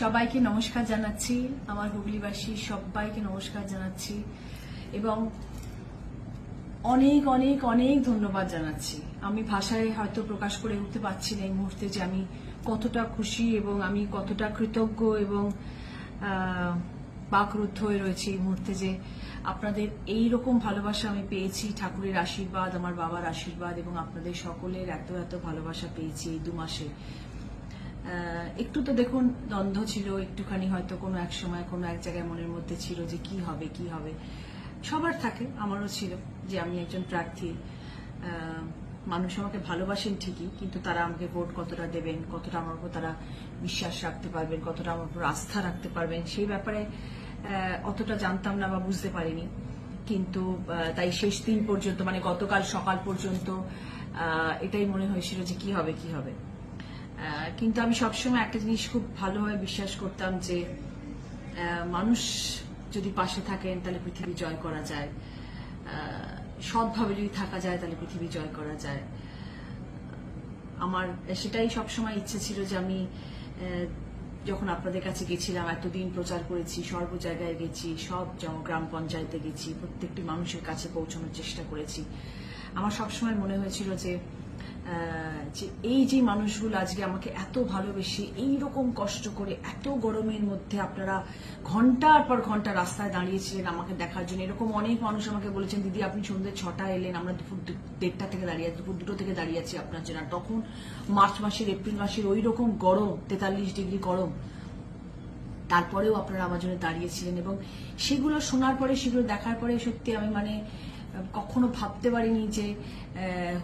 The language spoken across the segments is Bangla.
সবাইকে নমস্কার জানাচ্ছি, আমার হুগলিবাসী সবাইকে নমস্কার জানাচ্ছি এবং অনেক অনেক অনেক ধন্যবাদ জানাচ্ছি। আমি ভাষায় হয়তো প্রকাশ করে উঠতে পারছি না এই মুহূর্তে যে আমি কতটা খুশি এবং আমি কতটা কৃতজ্ঞ এবং বাকরুদ্ধ হয়ে রয়েছি এই মুহূর্তে যে আপনাদের এই রকম ভালোবাসা আমি পেয়েছি, ঠাকুরের আশীর্বাদ, আমার বাবার আশীর্বাদ এবং আপনাদের সকলের এত এত ভালোবাসা পেয়েছি এই দু মাসে। একটু তো দেখুন, দ্বন্দ্ব ছিল, একটুখানি হয়তো কোনো এক সময়, কোনো এক জায়গায় মনের মধ্যে ছিল যে কি হবে কি হবে। সবার থাকে, আমারও ছিল যে আমি একজন প্রার্থী। মানুষ আমাকে ভালোবাসেন ঠিকই, কিন্তু তারা আমাকে ভোট কতটা দেবেন, কতটা আমার উপর তারা বিশ্বাস রাখতে পারবেন, কতটা আমার উপর আস্থা রাখতে পারবেন, সেই ব্যাপারে অতটা জানতাম না বা বুঝতে পারিনি। কিন্তু তাই শেষ দিন পর্যন্ত মানে গতকাল সকাল পর্যন্ত এটাই মনে হয়েছিল যে কি হবে কি হবে। কিন্তু আমি সবসময় একটা জিনিস খুব ভালোভাবে বিশ্বাস করতাম যে মানুষ যদি পাশে থাকেন, তাহলে পৃথিবী জয় করা যায়। সৎভাবে যদি থাকা যায়, তাহলে পৃথিবী জয় করা যায়। আমার, সেটাই সবসময় ইচ্ছে ছিল যে আমি যখন আপনাদের কাছে গেছিলাম, এতদিন প্রচার করেছি, সর্ব জায়গায় গেছি, সব গ্রাম পঞ্চায়েতে গেছি, প্রত্যেকটি মানুষের কাছে পৌঁছানোর চেষ্টা করেছি। আমার সবসময় মনে হয়েছিল যে যে এই যে মানুষগুলো আজকে আমাকে এত ভালোবেসে এই রকম কষ্ট করে এত গরমের মধ্যে আপনারা ঘণ্টার পর ঘণ্টা রাস্তায় দাঁড়িয়েছিলেন আমাকে দেখার জন্য। এরকম অনেক মানুষ আমাকে বলেছেন, দিদি, আপনি সন্ধ্যে ছটা এলেন, আমরা দুপুর দেড়টা থেকে দাঁড়িয়ে দুপুর দুটো থেকে দাঁড়িয়ে আছি আপনার জন্য। তখন মার্চ মাসের, এপ্রিল মাসের ওই রকম গরম, তেতাল্লিশ ডিগ্রি গরম, তারপরেও আপনারা আমার জন্য দাঁড়িয়েছিলেন। এবং সেগুলো শোনার পরে, সেগুলো দেখার পরে সত্যি আমি মানে কখনো ভাবতে পারিনি যে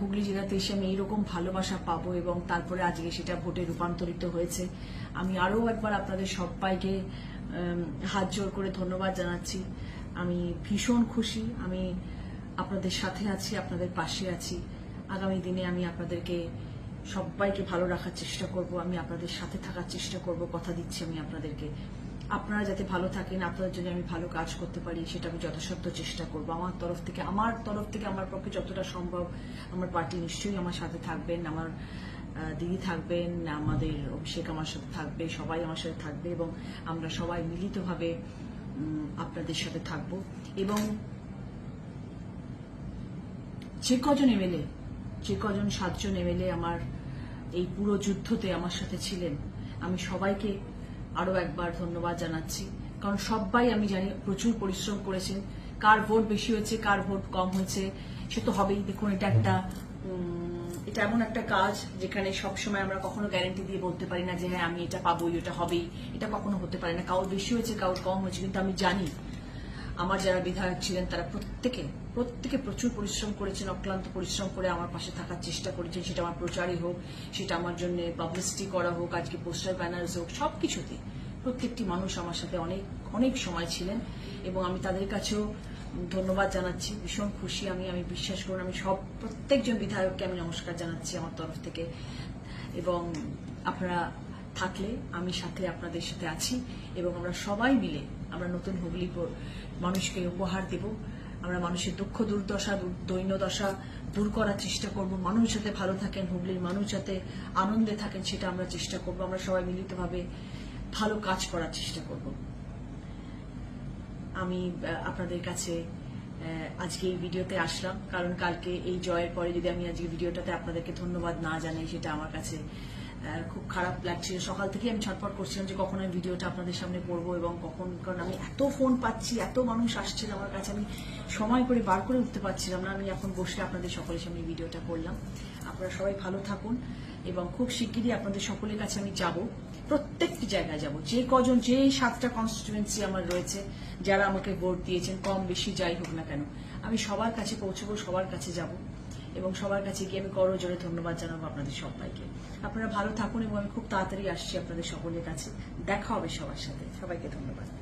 হুগলি জেলাতে এসে আমি এইরকম ভালোবাসা পাবো এবং তারপরে আজকে সেটা ভোটে রূপান্তরিত হয়েছে। আমি আরও একবার আপনাদের সবাইকে হাত জোর করে ধন্যবাদ জানাচ্ছি। আমি ভীষণ খুশি। আমি আপনাদের সাথে আছি, আপনাদের পাশে আছি। আগামী দিনে আমি আপনাদেরকে সবাইকে ভালো রাখার চেষ্টা করব। আমি আপনাদের সাথে থাকার চেষ্টা করব। কথা দিচ্ছি আমি আপনাদেরকে। আপনারা যাতে ভালো থাকেন, আপনাদের জন্য আমি ভালো কাজ করতে পারি, সেটা আমি যথাসাধ্য চেষ্টা করব। আমার তরফ থেকে, আমার তরফ থেকে, আমার পক্ষে যতটা সম্ভব, আমার পার্টি নিশ্চয়ই আমার সাথে থাকবেন, আমার দিদি থাকবেন, আমাদের অভিষেক আমার সাথে থাকবে, সবাই আমার সাথে থাকবে এবং আমরা সবাই মিলিতভাবে আপনাদের সাথে থাকব এবং যে কজন এমএলএ, যে কজন সাতজন এমএলএ আমার এই পুরো যুদ্ধতে আমার সাথে ছিলেন, আমি সবাইকে আরও একবার ধন্যবাদ জানাচ্ছি। কারণ সবাই আমি জানি প্রচুর পরিশ্রম করেছেন। কার ভোট বেশি হয়েছে, কার ভোট কম হয়েছে, সে তো হবেই। দেখুন, এটা একটা এটা এমন একটা কাজ যেখানে সবসময় আমরা কখনো গ্যারেন্টি দিয়ে বলতে পারি না যে হ্যাঁ আমি এটা পাবোই, ওটা হবেই। এটা কখনো হতে পারে না। কারোর বেশি হয়েছে, কারোর কম হয়েছে, কিন্তু আমি জানি আমার যারা বিধায়ক ছিলেন, তারা প্রত্যেকে প্রত্যেকে প্রচুর পরিশ্রম করেছেন, অক্লান্ত পরিশ্রম করে আমার পাশে থাকার চেষ্টা করেছেন। সেটা আমার প্রচারই হোক, সেটা আমার জন্য পাবলিসিটি করা হোক, আজকে পোস্টার ব্যানার্স হোক সব সবকিছুতে প্রত্যেকটি মানুষ আমার সাথে অনেক অনেক সময় ছিলেন এবং আমি তাদের কাছেও ধন্যবাদ জানাচ্ছি। ভীষণ খুশি আমি আমি বিশ্বাস করুন, আমি সব, প্রত্যেকজন বিধায়ককে আমি নমস্কার জানাচ্ছি আমার তরফ থেকে। এবং আপনারা থাকলে, আমি সাথে আপনাদের সাথে আছি এবং আমরা সবাই মিলে আমরা নতুন হুগলি মানুষকে উপহার দেব। আমরা মানুষের দুঃখ দুর্দশা, দু- দৈন্যদশা দূর করার চেষ্টা করব। মানুষ যাতে ভালো থাকেন, হুগলির মানুষ যাতে আনন্দে থাকেন, সেটা আমরা চেষ্টা করব। আমরা সবাই মিলিতভাবে ভালো কাজ করার চেষ্টা করব। আমি আপনাদের কাছে আজকে এই ভিডিওতে আসলাম। কারণ কালকে এই জয়ের পরে যদি আমি আজকে ভিডিওটাতে আপনাদেরকে ধন্যবাদ না জানাই, সেটা আমার কাছে খুব খারাপ লাগছিল সকাল থেকে আমি ছটফট করছিলাম যে কখন আমি ভিডিওটা আপনাদের সামনে পড়ব এবং কখন, কারণ আমি এত ফোন পাচ্ছি, এত মানুষ আসছেন আমার কাছে, আমি সময় করে বার করে উঠতে পারছিলাম না। আমি এখন বসে আপনাদের সকলের সামনে ভিডিওটা করলাম। আপনারা সবাই ভালো থাকুন এবং খুব শিগগিরই আপনাদের সকলের কাছে আমি যাব। প্রত্যেকটি জায়গায় যাব। যে কজন, যে সাতটা কনস্টিটুয়েন্সি আমার রয়েছে, যারা আমাকে ভোট দিয়েছেন, কম বেশি যাই হোক না কেন, আমি সবার কাছে পৌঁছবো, সবার কাছে যাব। এবং সবার কাছে গিয়ে আমি করো জোরে ধন্যবাদ জানাব আপনাদের সবাইকে। আপনারা ভালো থাকুন এবং আমি খুব তাড়াতাড়ি আসছি আপনাদের সকলের কাছে। দেখা হবে সবার সাথে। সবাইকে ধন্যবাদ।